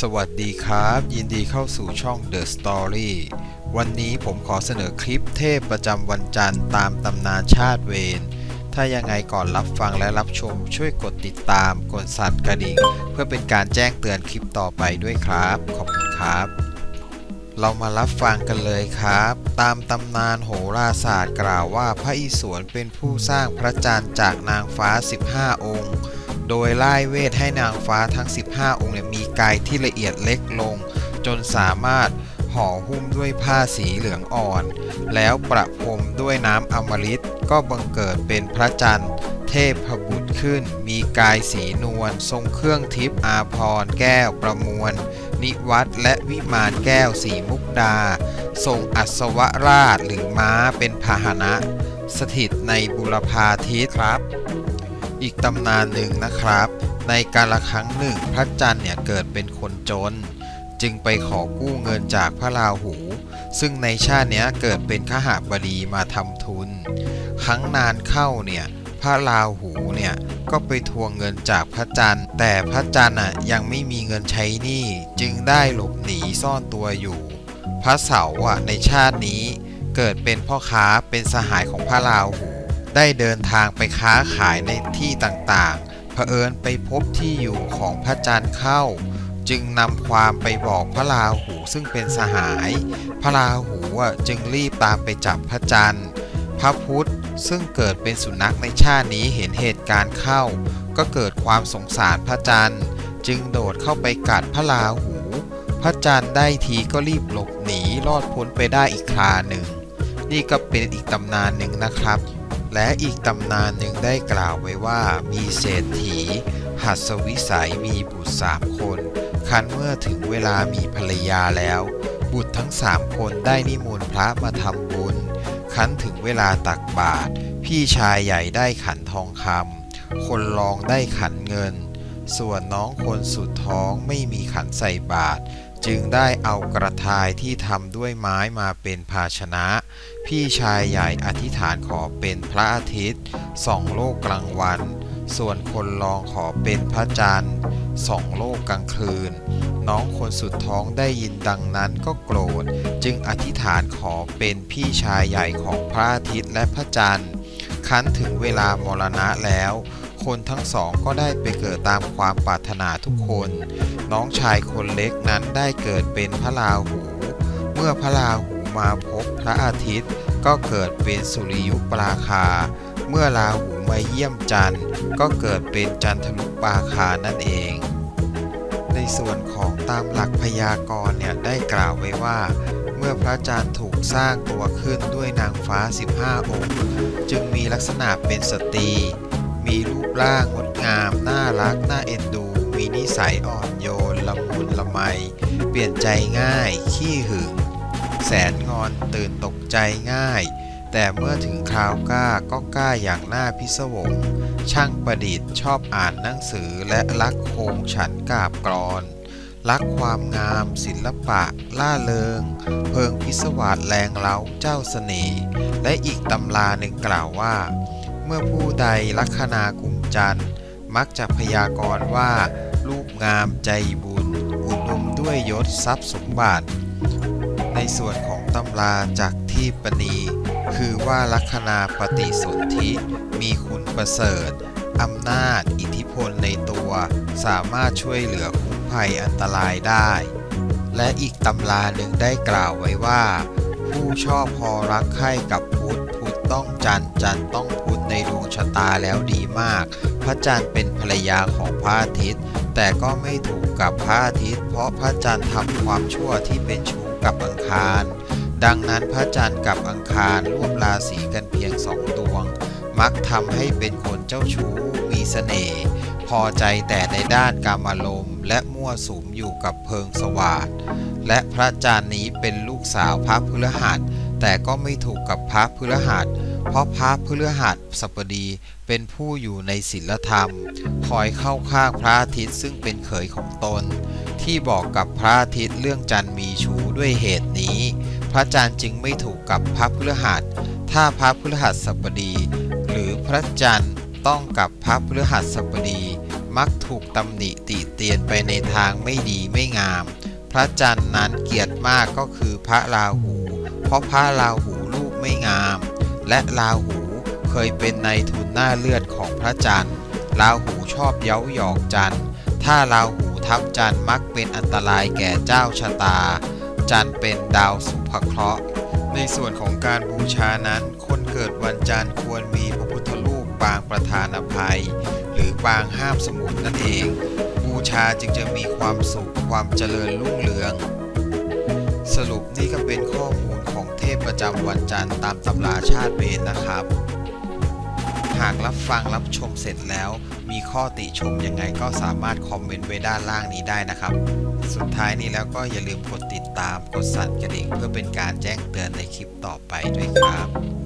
สวัสดีครับ ยินดีเข้าสู่ช่อง The Story วันนี้ผมขอเสนอคลิปเทพประจำวันจันทร์ตามตำนานชาติเวรถ้ายังไงก่อนรับฟังและรับชม ช่วยกดติดตาม กดสั่นกระดิ่ง เพื่อเป็นการแจ้งเตือนคลิปต่อไปด้วยครับ ขอบคุณครับ เรามารับฟังกันเลยครับ ตามตำนานโหราศาสตร์กล่าวว่าพระอิศวรเป็นผู้สร้างพระจันทร์จากนางฟ้า 15 องค์ โดยไล่เวทให้นางฟ้าทั้ง 15 องค์มีกายที่ละเอียดเล็กลง จนสามารถห่อหุ้มด้วยผ้าสีเหลืองอ่อน แล้วประพรมด้วยน้ำอมฤตก็บังเกิดเป็นพระจันทร์ เทพบุตรขึ้น มีกายสีนวลทรงเครื่องทิพย์อาภรแก้วประมวล นิวัตและวิมานแก้วสีมุกดา ทรงอัศวราชหรือม้าเป็นพาหนะ สถิตในบุรพาทิศครับ อีกตำนานหนึ่งนะครับ ในการละครั้งหนึ่งพระจันทร์เนี่ยเกิดเป็นคนจน จึงไปขอกู้เงินจากพระราหู ซึ่งในชาติเนี้ยเกิดเป็นขหาบดีมาทำทุน ครั้งนานเข้าเนี่ยพระราหูเนี่ยก็ไปทวงเงินจากพระจันทร์ แต่พระจันทร์อะยังไม่มีเงินใช้หนี้จึงได้หลบหนีซ่อนตัวอยู่ พระเสาอะในชาตินี้เกิดเป็นพ่อค้าเป็นสหายของพระราหู ได้เดินทางไปค้าขายในที่ต่างๆ เผอิญไปพบที่อยู่ของพระจันทร์เข้า จึงนำความไปบอกพระราหูซึ่งเป็นสหาย พระราหูจึงรีบตามไปจับพระจันทร์ พระพุทธซึ่งเกิดเป็นสุนัขในชาตินี้เห็นเหตุการณ์เข้า ก็เกิดความสงสารพระจันทร์ จึงโดดเข้าไปกัดพระราหู พระจันทร์ได้ทีก็รีบหลบหนีรอดพ้นไปได้อีกคราหนึ่ง นี่ก็เป็นอีกตำนานหนึ่งนะครับ และอีกตำนานหนึ่งได้กล่าวไว้ว่ามีเศรษฐี หัสวิสัยมีบุตรสามคน คันเมื่อถึงเวลามีภรรยาแล้ว บุตรทั้งสามคนได้นิมนต์พระมาทำบุญ คันถึงเวลาตักบาตรพี่ชายใหญ่ได้ขันทองคำคนรองได้ขันเงิน ส่วนน้องคนสุดท้องไม่มีขันใส่บาตร จึงได้เอากระทายที่ทำด้วยไม้มาเป็นภาชนะ พี่ชายใหญ่อธิษฐานขอเป็นพระอาทิตย์ส่องโลกกลางวัน ส่วนคนรองขอเป็นพระจันทร์ส่องโลกกลางคืน น้องคนสุดท้องได้ยินดังนั้นก็โกรธ จึงอธิษฐานขอเป็นพี่ชายใหญ่ของพระอาทิตย์และพระจันทร์คันถึงเวลามรณะแล้ว คนทั้งสองก็ได้ไปเกิดตามความปรารถนาทุกคน น้องชายคนเล็กนั้นได้เกิดเป็นพระราหู เมื่อพระราหูมาพบพระอาทิตย์ ก็เกิดเป็นสุริยุปราคา เมื่อราหูมาเยี่ยมจันทร์ ก็เกิดเป็นจันทรุปราคานั่นเอง ในส่วนของตามหลักพยากรณ์เนี่ยได้กล่าวไว้ว่าเมื่อพระจันทร์ถูกสร้างตัวขึ้นด้วยนางฟ้า 15 องค์ จึงมีลักษณะเป็นสตรี มีรูปร่างงดงาม น่ารัก น่าเอ็นดู มีนิสัยอ่อนโยน ละมุนละไม เปลี่ยนใจง่าย ขี้หึง แสนงอนตื่นตกใจง่าย แต่เมื่อถึงคราวกล้าก็กล้าอย่างหน่าพิศวง ช่างประดิษฐ์ชอบอ่านหนังสือและรักโคงฉันกาบกรอน รักความงามศิลปะ ล่าเริง เพิงพิศวาสแรงเล้าเจ้าเสน่ห์และอีกตำราหนึ่งกล่าวว่า เมื่อผู้ใดลัคนากุมจันทร์ มักจะพยากรณ์ว่า รูปงามใจบุญ อุดมด้วยยศทรัพย์สมบัติ ในส่วนของตำราจากที่ปณี คือว่าลัคนาปฏิสนธิมีคุณประเสริฐอำนาจ อิทธิพลในตัว สามารถช่วยเหลือคุ้มภัยอันตรายได้ และอีกตำราหนึ่งได้กล่าวไว้ว่า ผู้ชอบพอรักใคร่กับพุทธพุทธต้องจันทร์จันทร์ต้องพุทธ ในดวงชะตาแล้วดีมาก พระจันทร์เป็นภรรยาของพระอาทิตย์ แต่ก็ไม่ถูกกับพระอาทิตย์ เพราะพระจันทร์ทำความชั่วที่เป็นชู้กับอังคาร ดังนั้นพระจันทร์กับอังคารร่วมราศีกันเพียงสองดวง มักทำให้เป็นคนเจ้าชู้มีเสน่ห์พอใจแต่ในด้านการมารมณ์และมั่วสุมอยู่กับเพิงสว่างและพระจันทร์นี้เป็นลูกสาวพระพฤหัสแต่ก็ไม่ถูกกับพระพฤหัส เพราะพระพฤหัสสัปดีเป็นผู้อยู่ในศีลธรรม คอยเข้าข้างพระอาทิตย์ซึ่งเป็นเขยของตน ที่บอกกับพระอาทิตย์เรื่องจันทร์มีชูด้วยเหตุนี้ พระจันทร์จึงไม่ถูกกับพระพฤหัส ถ้าพระพฤหัสสบดีหรือพระจันทร์ต้องกับพระพฤหัสบดีมักถูกตำหนิติเตียนไปในทางไม่ดีไม่งาม พระจันทร์นั้นเกียรติมากก็คือพระราหู เพราะพระราหูรูปไม่งาม และราหูเคยเป็นในายทุนหน้าเลือดของพระจันทร์ ราหูชอบเย้าหยอกจันทร์ ถ้าราหูทับจันทร์มักเป็นอันตรายแก่เจ้าชะตา จันทร์เป็นดาวสุภเคราะห์ ในส่วนของการบูชานั้น คนเกิดวันจันทร์ควรมีพระพุทธรูปปางประธานอภัย หรือปางห้ามสมุทรนั่นเอง บูชาจึงจะมีความสุขความเจริญรุ่งเรือง สรุปนี่ก็เป็นข้อมูล พประจำวันจันทร์ตามตำราชาติเวรนะครับ หากรับฟังรับชมเสร็จแล้ว มีข้อติชมยังไงก็สามารถคอมเมนต์ไว้ด้านล่างนี้ได้นะครับ สุดท้ายนี้แล้วก็อย่าลืมกดติดตามกดสั่นกระดิ่งเพื่อเป็นการแจ้งเตือนในคลิปต่อไปด้วยครับ